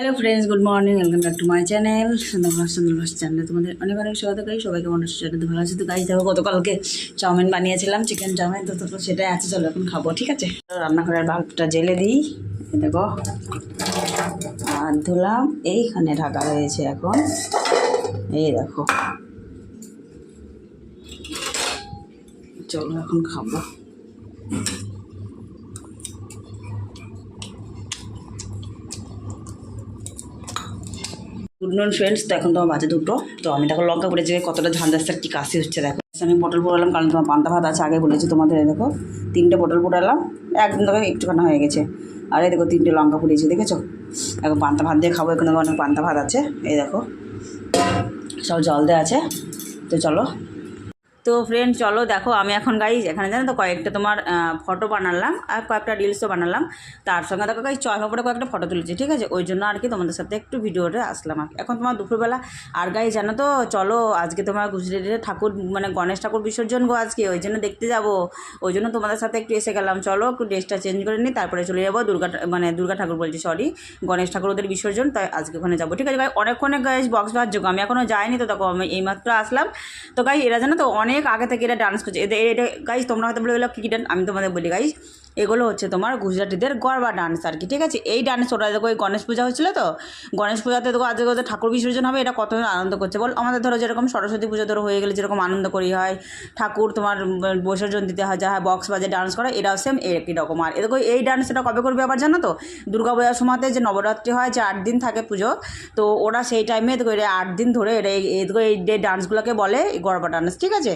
Hello friends good morning welcome back to my channel সুন্দরভাস সুন্দরভাস চ্যানেলে তোমাদের অনেক অনেক স্বাগত করি। সবাইকে মনে হচ্ছে চ্যানেল ভালো আছে তো গাই দেখো গতকালকে চাউমিন বানিয়েছিলাম চিকেন চাউমিন, তো তো সেটাই আছে, চলো এখন খাব, ঠিক আছে? রান্নাঘরের বাল্বটা জেলে দিই। দেখো আর ধুলাম, এইখানে ঢাকা রয়েছে এখন। এই দেখো। চলো এখন খাব। গুড ফ্রেন্ডস তো এখন তোমার বাজে দুটো। তো আমি দেখো লঙ্কা পড়েছি কতটা ধান আর কি কাশি হচ্ছে, দেখো। আমি পটল পোড়ালাম, কারণ তোমার পান্তা ভাত আছে, আগে বলেছি তোমাদের, দেখো। তিনটে পটল পোড়ালাম, একদম দেখো একটুখানা হয়ে গেছে। আর এই দেখো তিনটে লঙ্কা পুড়িয়েছি, দেখেছ? এখন পান্তা ভাত দিয়ে খাব, এখানে অনেক পান্তা ভাত আছে, এই দেখো। সব জল দেওয়া আছে, তো চলো। তো ফ্রেন্ড চলো দেখো, আমি এখন গাইজ এখানে জানো তো কয়েকটা তোমার ফটো বানালাম আর কয়েকটা রিলসও বানালাম। তার সঙ্গে দেখো গাইজ চয় করে কয়েকটা ফটো তুলেছি, ঠিক আছে? ওই জন্য আর কি তোমাদের সাথে একটু ভিডিওটা আসলাম এখন তোমার দুপুরবেলা, আর গাই জানো তো, চলো আজকে তোমার গুজরাটের ঠাকুর মানে গণেশ ঠাকুর বিসর্জন গো আজকে, ওই জন্য দেখতে যাব। ওই জন্য তোমাদের সাথে একটু এসে গেলাম। চলো, একটু ড্রেসটা চেঞ্জ করে নিই, তারপরে চলে যাব দুর্গা মানে দুর্গা ঠাকুর বলছি সরি গণেশ ঠাকুর ওদের বিসর্জন, তাই আজকে ওখানে যাব। ঠিক আছে গাই অনেকক্ষণে গাইজ বক্স বাজ যোগ আমি এখনও যাইনি তো, দেখো, আমি এইমাত্র আসলাম। তো গাই এরা জানো তো অনেক আগে থেকে এরা ডান্স করছে। এদের এটা গাইজ তোমরা হয়তো বলে গেলো কী ডান্স আমি তোমাদের বলি গাইজ এগুলো হচ্ছে তোমার গুজরাটিদের গরবা ডান্স আর কি, ঠিক আছে? এই ডান্স ওরা দেখো, এই গণেশ পূজা হচ্ছিল তো? গণেশ পূজাতে দেখো, আজকে ওদের ঠাকুর বিসর্জন হবে, এটা কত আনন্দ করছে? বল, আমাদের ধরো যেরকম সরস্বতী পুজো ধরো হয়ে গেলে যেরকম আনন্দ করি, হয় ঠাকুর তোমার বিসর্জন দিতে হয় যা হয় বক্স বাজে ডান্স করে এটাও সেম একই রকম। আর এদেরকে এই ডান্সটা কবে করবে আবার জানো তো? দুর্গা পূজার সময়তে যে নবরাত্রি হয়, যে আট দিন থাকে পুজো, তো ওরা সেই টাইমে দেখো এটা আট দিন ধরে এটা এই এই ডান্সগুলোকে বলে গরবা ডান্স ঠিক আছে?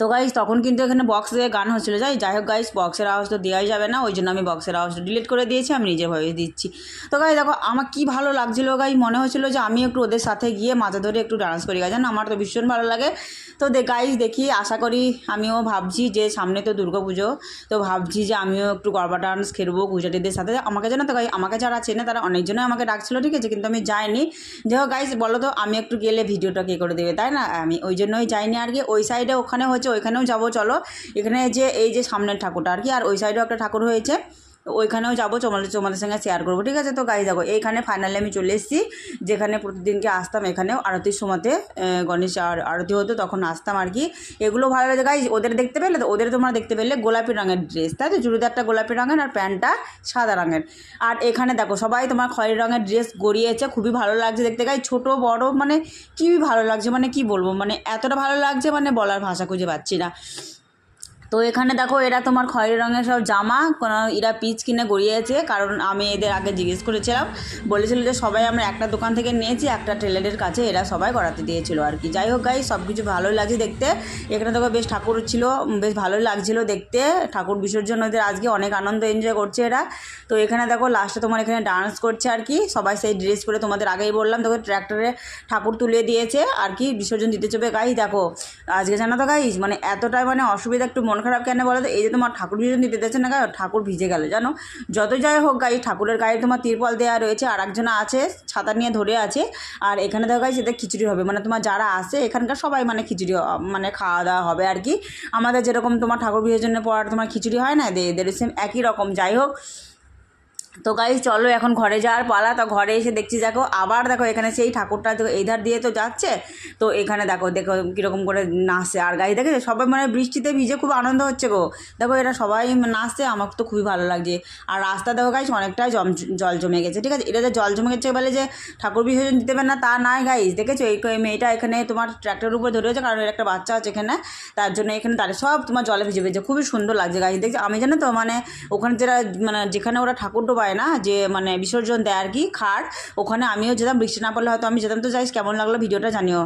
তো গাইজ তখন কিন্তু এখানে বক্স গান হচ্ছিল, যাই যাই হোক গাইজ বক্সের আওয়াজ তো দেওয়াই যাবে না, ওই জন্য আমি বক্সের আওয়াজটা ডিলিট করে দিয়েছি, আমি নিজে ভয়েস দিচ্ছি। তো গাই দেখো, আমার কি ভালো লাগছিল গাই মনে হচ্ছিল যে আমি একটু ওদের সাথে গিয়ে মাথা ধরে একটু ডান্স করি গাই জানো, আমার তো ভীষণ ভালো লাগে। তো গাইজ দেখি, আশা করি আমিও ভাবছি যে সামনে তো দুর্গা পুজো, তো ভাবছি যে আমিও একটু গরবা ডান্স খেলব গুজরাটিদের সাথে। আমাকে জানো তো গাই আমাকে যারা চেনে তারা অনেকজনই আমাকে ডাকছিলো, ঠিক আছে, কিন্তু আমি যাইনি। যে হোক গাইজ বলো তো, আমি একটু গেলে ভিডিওটা কে করে দেবে, তাই না? আমি ওই জন্যই যাইনি আর কি, ওই সাইডে ওখানে হচ্ছে ওইখানেও যাব, চলো। এখানে যে, এই যে সামনের ঠাকুরটা আর কি, আর ওই সাইডেও একটা ঠাকুর হয়েছে। ওইখানেও যাব তোমাদের তোমাদের সঙ্গে শেয়ার করব, ঠিক আছে? তো গাই দেখো, এইখানে ফাইনালি আমি চলে এসেছি, যেখানে প্রতিদিনকে আসতাম এখানেও আরতির সময়তে গণেশ আর, আরতি হতো, তখন আসতাম আর কি। এগুলো ভালো লাগে গাই ওদের দেখতে পেলে তো, ওদের তোমরা দেখতে পেলে গোলাপি রঙের ড্রেস তাই তো? চুড়িদারটা গোলাপি রঙের আর প্যান্টটা সাদা রঙের। আর এখানে দেখো, সবাই তোমার খয়েরি রঙের ড্রেস গড়িয়েছে, খুবই ভালো লাগছে দেখতে। গাই ছোট, বড় মানে কী ভালো লাগছে মানে কি বলব? মানে এতটা ভালো লাগছে মানে বলার ভাষা খুঁজে পাচ্ছি না। তো এখানে দেখো, এরা তোমার খয়েরি রঙের সব জামা, কোনো এরা পিচ কিনে গড়িয়েছে কারণ আমি এদের আগে জিজ্ঞেস করেছিলাম। বলেছিল যে সবাই আমরা একটা দোকান থেকে নিয়েছি, একটা টেলারের কাছে এরা সবাই করাতে দিয়েছিল আর কি। যাই হোক গাই সব কিছু ভালোই লাগছে দেখতে। এখানে দেখো বেশ ঠাকুর ছিল বেশ ভালোই লাগছিল দেখতে। ঠাকুর বিসর্জন ওদের আজকে অনেক আনন্দ এনজয় করছে এরা। তো এখানে দেখো লাস্টে তোমার এখানে ডান্স করছে আর কি। সবাই সেই ড্রেস পরে তোমাদের আগেই বললাম, দেখো ট্র্যাক্টরে ঠাকুর তুলে দিয়েছে আর কি, বিসর্জন দিতে চবে গাই দেখো, আজকে জানো তো গাইজ মানে এতটাই মানে অসুবিধা, একটু মন খারাপ কেন বলো তো? এই যে তোমার ঠাকুর ভিজন দিতে দিচ্ছে না গায়ে ঠাকুর ভিজে গেল, জানো? যত যাই হোক গাই ঠাকুরের গায়ে তোমার তিরপল দেওয়া রয়েছে আর আছে, ছাতা নিয়ে ধরে আছে, আর এখানে দেখো গায়ে এদের খিচুড়ি হবে। মানে তোমার যারা আসে, এখানকার সবাই মানে খিচুড়ি মানে খাওয়া দাওয়া হবে আর কি। আমাদের যেরকম তোমার ঠাকুর বিসর্জনের পর তোমার খিচুড়ি হয় না, এদের সেম একই রকম। যাই হোক তো গাইজ চলো এখন ঘরে যাওয়ার পালা। তো ঘরে এসে দেখছি, দেখো, আবার দেখো এখানে সেই ঠাকুরটা এই ধার দিয়ে তো যাচ্ছে। তো এখানে দেখো দেখো কীরকম করে নাচছে। আর গাইজ দেখে সবাই মানে বৃষ্টিতে ভিজে খুব আনন্দ হচ্ছে গো। দেখো, এরা সবাই নাচছে, আমার তো খুবই ভালো লাগছে। আর রাস্তা দেখো গাইজ অনেকটাই জম, জল জমে গেছে, ঠিক আছে? এটা যে জল জমে গেছে বলে যে ঠাকুর বিসর্জন দিতে পারে না, তা নয় গাইজ দেখেছ? এই মেয়েটা এখানে তোমার ট্র্যাক্টরের উপর ধরেছে কারণ এর একটা বাচ্চা আছে এখানে। তার জন্য এখানে তাদের সব তোমার জলে ভিজে ভিজে, খুবই সুন্দর লাগছে গাইজ দেখছি, আমি জানো তো মানে ওখানে যারা মানে যেখানে ওরা ঠাকুর ডোবায় না যে মানে বিসর্জন দেয় আর কি, খাট, ওখানে আমিও যেতাম, বৃষ্টি না পড়লে হয়তো আমি যেতাম। তো যাইস কেমন লাগল ভিডিওটা জানিও।